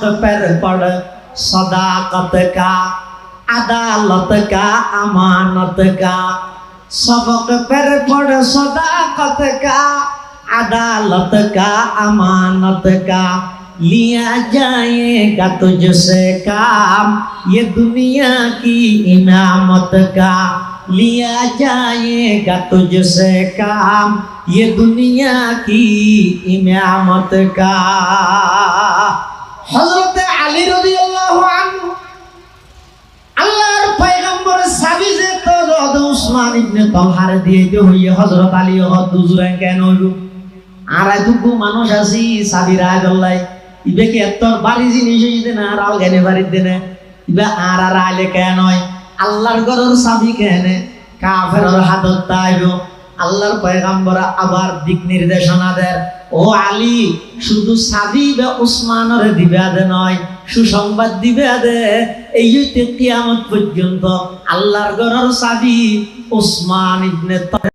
पर पढ़ सदाकत का अदालत का अमानत का सबक पर पढ़ सदाकत का अदालत का अमानत का लिया जाएगा तुझसे काम ये दुनिया की इमामत का लिया जाएगा तुझसे काम ये दुनिया की इमामत का হযরত আলী আনহু, আল্লাহর পয়গম্বরের সাবি যে তো উসমান ইবনে তালহার দিয়ে হইয়ে হযরত আলী হদ দুজুরান কেন হইল? আর এতটুকু মানুষ আছি, সাবি আল্লাহ। ইবে কি বাড়ি জিনিস হইতে না, আর আলগানে বাড়িতে না ইবে আর আর আলে কেন হয়? আল্লাহর ঘরের সাবি কেন? কাফের হাতত তাইব। আল্লাহর পয়গাম্বরা আবার দিক নির্দেশনা দেন। ও আলী, শুধু সাদি বা উসমানের দিবে দে নয়, সুসংবাদ দিবে আদে এই কিয়ামত পর্যন্ত আল্লাহর ঘরের সাদি উসমান ইবনে